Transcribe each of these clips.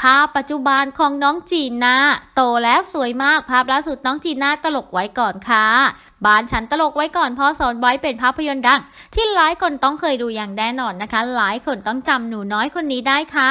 ภาพปัจจุบันของน้องจีน่าโตแล้วสวยมากภาพล่าสุดน้องจีน่าตลกไว้ก่อนค่ะบ้านฉันตลกไว้ก่อนเพอสอนไว้เป็นภาพยนตร์ดัง ที่หลายคนต้องเคยดูอย่างแน่นอนนะคะ หลายคนต้องจำหนูน้อยคนนี้ได้ค่ะ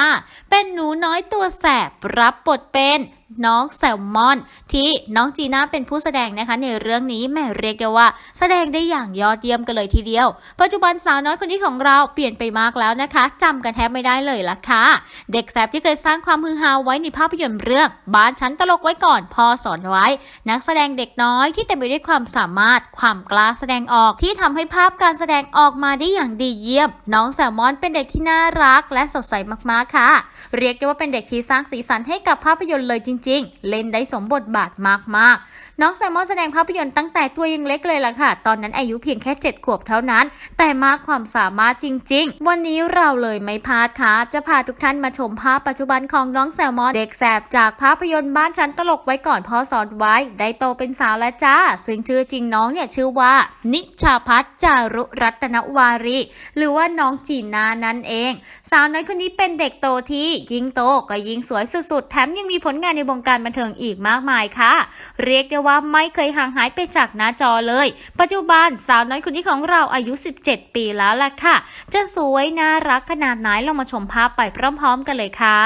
เป็นหนูน้อยตัวแสบรับบทเป็น น้องแซลมอน ที่น้องจีน่าเป็นผู้แสดงนะคะ ในเรื่องนี้แม่เรียกได้ว่า แสดงได้อย่างยอดเยี่ยมกันเลยทีเดียว ปัจจุบันสาวน้อยคนนี้ของเราเปลี่ยนไปมากแล้วนะคะจำกันแทบไม่ได้เลยล่ะค่ะ เด็กแสบที่เคยสร้างความฮือฮาไว้ในภาพยนตร์เรื่อง บ้านฉันตลกไว้ก่อนพ่อสอนไว้ นักแสดงเด็กน้อยที่เต็มไปด้วยความสามารถ ความกล้าแสดงออกที่ทำให้ภาพการแสดงออกมาได้อย่างดีเยี่ยม น้องแซลมอนเป็นเด็กที่น่ารักและสดใสมากๆค่ะ เรียกได้ว่าเป็นเด็กที่สร้างสีสันให้กับภาพยนตร์เลยจริงๆ เล่นได้สมบทบาทมากๆ น้องแซลมอนแสดงภาพยนตร์ตั้งแต่ตัวยังเล็กเลยล่ะค่ะ ตอนนั้นอายุเพียงแค่ 7 ขวบเท่านั้น แต่มากความสามารถจริง ๆ วันนี้เราเลยไม่พลาดค่ะ จะพาทุกท่านมาชมภาพปัจจุบันของน้องแซลมอนเด็กแสบจากภาพยนตร์บ้านฉันตลกไว้ก่อนพ่อสอนไว้ ได้โตเป็นสาวแล้วจ้า ซึ่งชื่อจริงน้องเนี่ยชื่อว่า นิชาพัฒจารุรัตนวารี หรือว่าน้องจีนานั่นเอง สาวน้อยคนนี้เป็นเด็กโตที่ยิ่งโตก็ยิ่งสวยสุดๆ แถมยังมีผลงานในวงการบันเทิงอีกมากมายค่ะ เรียกได้ว่าไม่เคยห่างหายไปจากหน้าจอเลย ปัจจุบันสาวน้อยคนนี้ของเราอายุ 17 ปีแล้วล่ะค่ะ จะสวยน่ารักขนาดไหนเรามาชมภาพไปพร้อมๆ กันเลยค่ะ